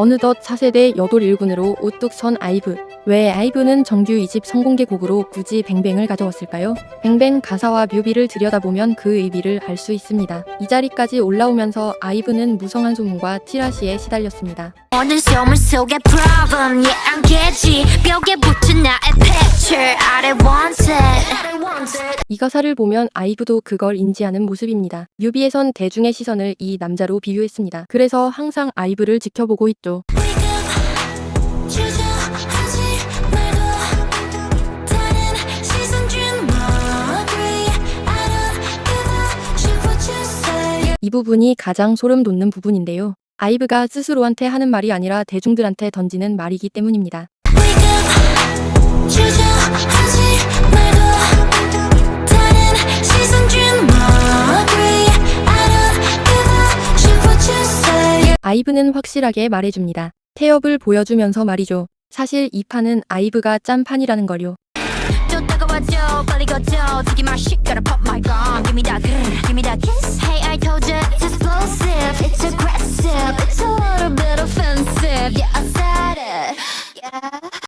어느덧 4세대 여돌 1군으로 우뚝 선 아이브. 왜 아이브는 정규 2집 성공개 곡으로 굳이 뱅뱅을 가져왔을까요? 뱅뱅 가사와 뮤비를 들여다보면 그 의미를 알 수 있습니다. 이 자리까지 올라오면서 아이브는 무성한 소문과 티라시에 시달렸습니다. 모든 소문 속에 problem yeah 안 깨지 벽에 붙은 나의 picture I don't 이 가사를 보면 아이브도 그걸 인지하는 모습입니다. 뮤비에선 대중의 시선을 이 남자로 비유했습니다. 그래서 항상 아이브를 지켜보고 있죠. 이 부분이 가장 소름 돋는 부분인데요. 아이브가 스스로한테 하는 말이 아니라 대중들한테 던지는 말이기 때문입니다. 아이브는 확실하게 말해줍니다. 태엽을 보여주면서 말이죠. 사실 이 판은 아이브가 짠 판이라는 걸요.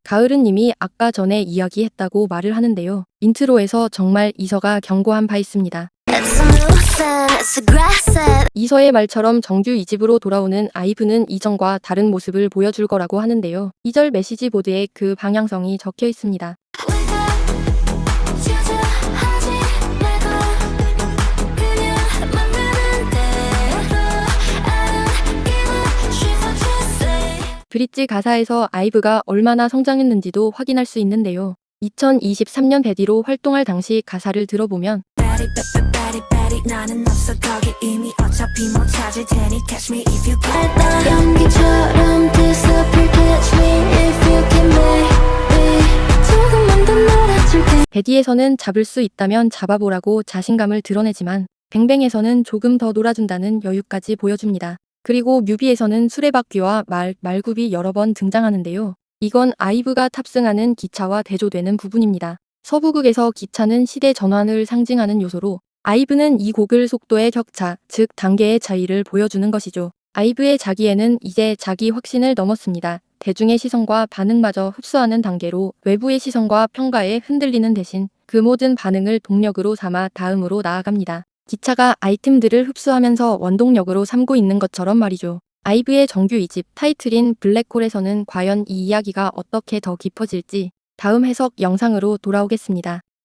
가을은 님이 아까 전에 이야기했다고 말을 하는데요. 인트로에서 정말 이서가 경고한 바 있습니다. It's a nuisance It's aggressive 이서의 말처럼 정규 2집으로 돌아오는 아이브는 이전과 다른 모습을 보여줄 거라고 하는데요. 2절 메시지 보드에 그 방향성이 적혀 있습니다. 브릿지 가사에서 아이브가 얼마나 성장했는지도 확인할 수 있는데요. 2023년 베디로 활동할 당시 가사를 들어보면 Batty, batty, batty, batty. 나는 없어 거기 이미 어차피 못 찾을 테니 catch me if you can. 연기처럼 disappear catch me if you can me 조금만 더 놀아줄게 베디에서는 잡을 수 있다면 잡아보라고 자신감을 드러내지만 뱅뱅에서는 조금 더 놀아준다는 여유까지 보여줍니다. 그리고 뮤비에서는 수레바퀴와 말, 말굽이 여러 번 등장하는데요. 이건 아이브가 탑승하는 기차와 대조되는 부분입니다. 서부극에서 기차는 시대 전환을 상징하는 요소로 아이브는 이 곡을 속도의 격차, 즉 단계의 차이를 보여주는 것이죠. 아이브의 자기에는 이제 자기 확신을 넘었습니다. 대중의 시선과 반응마저 흡수하는 단계로 외부의 시선과 평가에 흔들리는 대신 그 모든 반응을 동력으로 삼아 다음으로 나아갑니다. 기차가 아이템들을 흡수하면서 원동력으로 삼고 있는 것처럼 말이죠. 아이브의 정규 2집 타이틀인 블랙홀에서는 과연 이 이야기가 어떻게 더 깊어질지 다음 해석 영상으로 돌아오겠습니다.